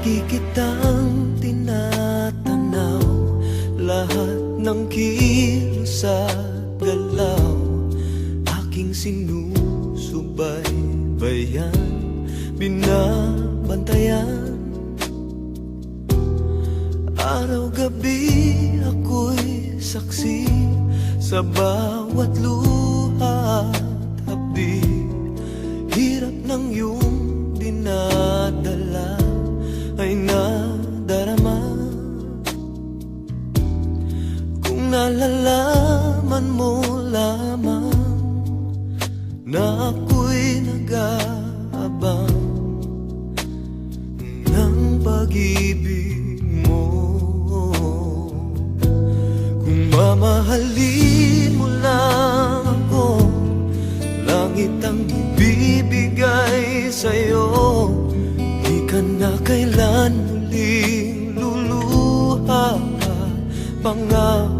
Lagi kitang tinatanaw. Lahat ng kilos at galaw. Aking sinusubaybayan. Binabantayan. Araw-gabi ako'y saksi Sa bawat luha at hapdi. Hirap ng iyong dinadala Kung nalalaman mo lamang Na ako'y nag-aabang Ng pag-ibig mo. Kung mamahalin mo lang ako Langit ang ibibigay sa'yo. Di ka na kailan muling luluha Pangako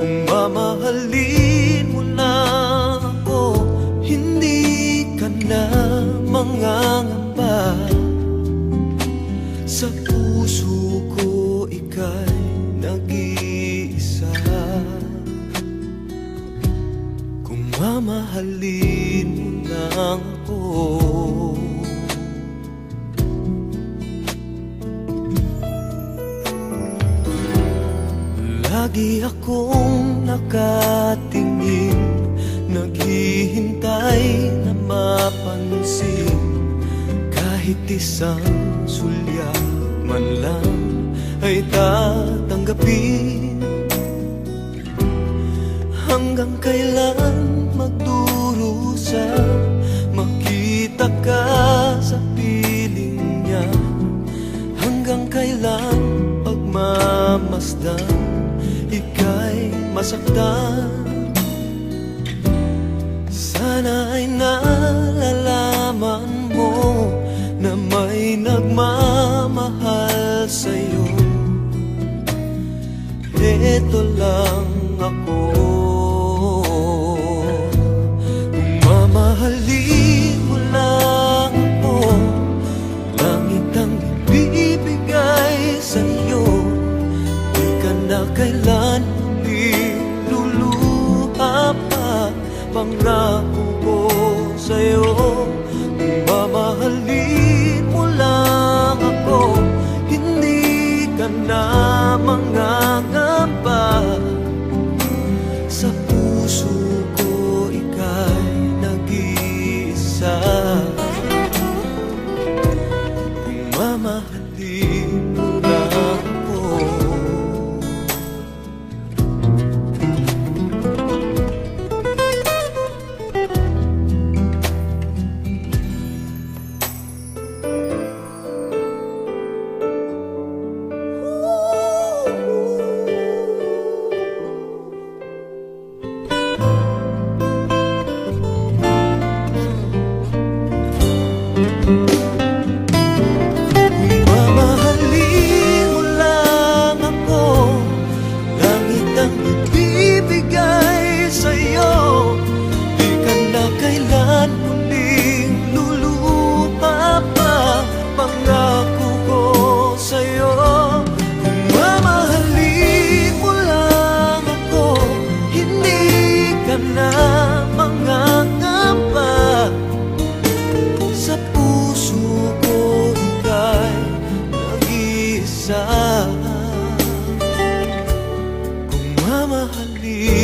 Kung mamahalin mo lang ako Hindi ka na mangangamba. Sa puso ko ika'y nag-iisa. Kung mamahalin mo lang ako Lagi akong nakatingin Naghihintay na mapansin. Kahit isang sulya man lang Ay tatanggapin. Hanggang kailan masaktan. Sana ay nalalaman mo Na may nagmamahal sa'yo. Ito lang ako. Kung mamahalin mo lang ako. Langit ang ibibigay sa'yo pa Pangako ko sa'yo Kung mamahalin mo lang ako Hindi ka na mangangamba nag-iisa Kung mamahalin